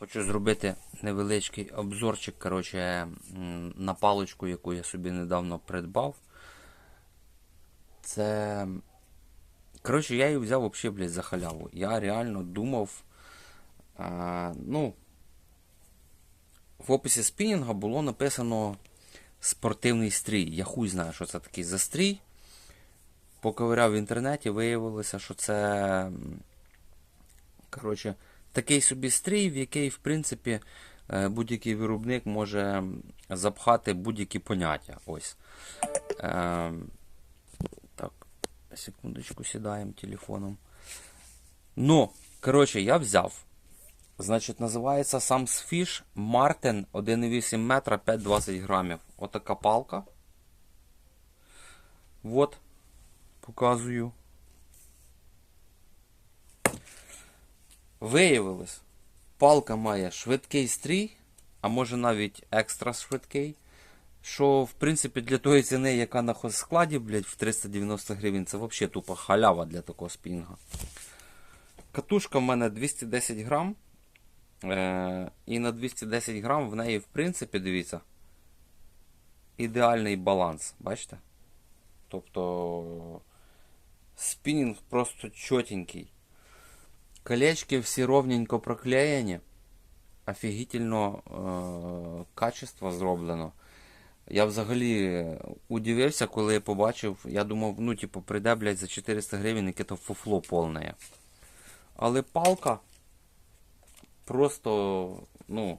Хочу зробити невеличкий обзорчик коротше, на паличку, яку я собі недавно придбав. Це. Коротше, я її взяв взагалі, блядь, за халяву. Я реально думав. А, ну, в описі спінінга було написано спортивний стрій. Я хуй знаю, що це такий за стрій. Поковиряв в інтернеті, виявилося, що це. Коротше, такий собі стрій, в який, в принципі, е, будь-який виробник може запхати будь-які поняття. Ось. Е, так, секундочку, сідаємо телефоном. Ну, коротше, я взяв. Значить, називається Sam's Fish Martin 1,8 метра 5,20 грамів. Отака палка. Вот. Показую. Виявилось, палка має швидкий стрій, а може навіть екстра швидкий. Що, в принципі, для тої ціни, яка на хозскладі, блядь, в 390 гривень, це взагалі тупо халява для такого спінга. Катушка в мене 210 грам. Е- і на 210 грам в неї, в принципі, дивіться, ідеальний баланс. Бачите? Тобто спінінг просто чотенький. Колечки всі ровненько проклеєні. Офігітельно е- качество зроблено. Я взагалі удивився, коли я побачив. Я думав, ну, типу, прийде, блядь, за 400 гривень яке-то фуфло повне. Але палка просто, ну.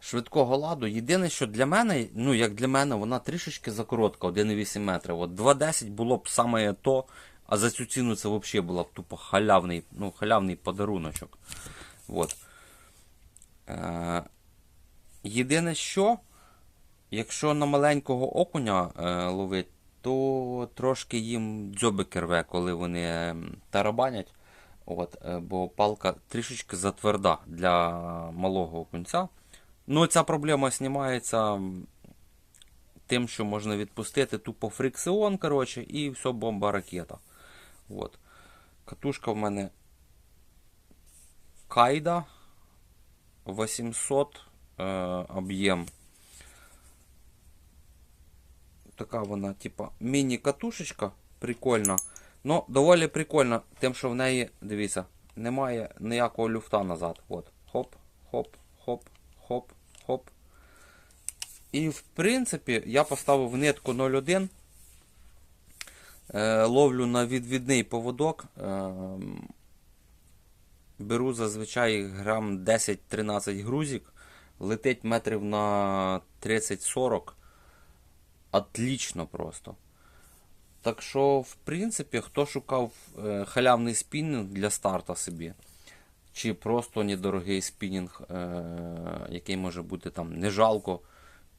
Швидкого ладу. Єдине, що для мене, ну як для мене, вона трішечки закоротка, 1,8 метра. От 2,10 було б саме то, а за цю ціну це взагалі була б тупо халявний, ну, халявний подаруночок. От. Е, єдине, що, якщо на маленького окуня е, ловить, то трошки їм дзьобики рве, коли вони ем, тарабанять. От, е, бо палка трішечки затверда для малого окунця. Ну, ця проблема знімається тим, що можна відпустити тупо фрикціон, коротше, і все, бомба ракета. От. Катушка в мене Кайда 800 е, об'єм. Така вона, типа, міні-катушечка. Прикольна. Ну, доволі прикольна, тим, що в неї, дивіться, немає ніякого люфта назад. От. Хоп, хоп, хоп, хоп, хоп. І в принципі, я поставив нитку 0,1. Е, ловлю на відвідний поводок. Е, беру зазвичай грам 10-13 грузик. Летить метрів на 30-40. Отлично просто. Так що, в принципі, хто шукав е, халявний спінінг для старта собі, чи просто недорогий спінінг, який може бути там не жалко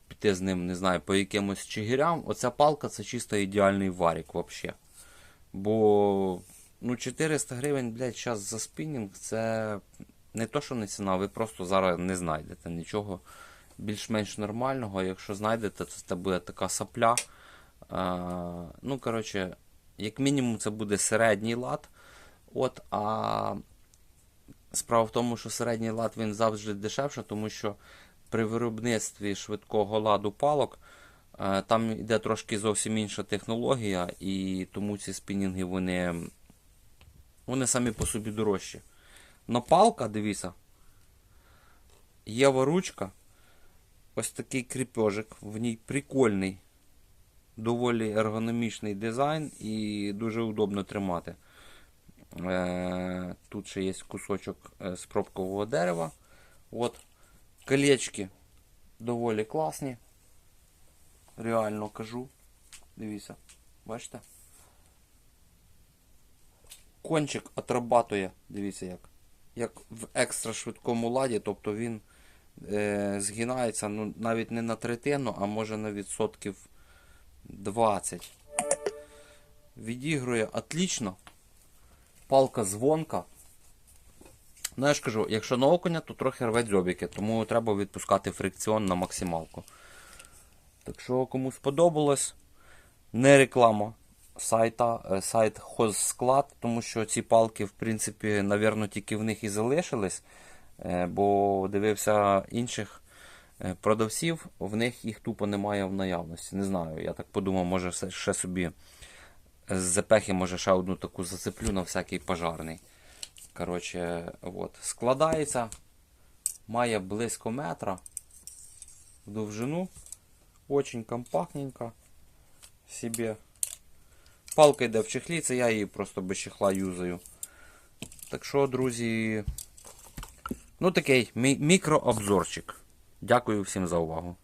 піти з ним, не знаю, по якимось чигирям, оця палка це чисто ідеальний варік взагалі. Бо ну, 400 гривень, блядь, зараз за спінінг це не то, що не ціна, ви просто зараз не знайдете нічого більш-менш нормального. Якщо знайдете, то це буде така сапля. А, ну, коротше, як мінімум, це буде середній лад. От, а справа в тому, що середній лад він завжди дешевше, тому що при виробництві швидкого ладу палок е, там йде трошки зовсім інша технологія, і тому ці спінінги вони, вони самі по собі дорожчі. Но палка, дивіться, є ручка, ось такий кріпежик, в ній прикольний доволі ергономічний дизайн і дуже удобно тримати. Е, Тут ще є кусочок е, з пробкового дерева. От. Колечки доволі класні. Реально кажу. Дивіться, бачите? Кончик отрабатує, дивіться як. Як в екстра швидкому ладі, тобто він е, згинається ну, навіть не на третину, а може на відсотків 20. Відігрує отлично. Палка звонка. Ну, я ж кажу, якщо на окуня, то трохи рве дзьобіки, тому треба відпускати фрикціон на максималку. Так що, кому сподобалось, не реклама сайта, е, сайт хозсклад, тому що ці палки, в принципі, навірно, тільки в них і залишились. Е, бо дивився інших е, продавців, в них їх тупо немає в наявності. Не знаю, я так подумав, може ще собі з запехи, може ще одну таку зацеплю на всякий пожарний. Коротше, от. складається, має близько метра в довжину. Очень компактненько. Себе. Палка йде в чехлі, це я її просто без чехла юзаю. Так що, друзі, ну такий мі- мікрообзорчик. Дякую всім за увагу.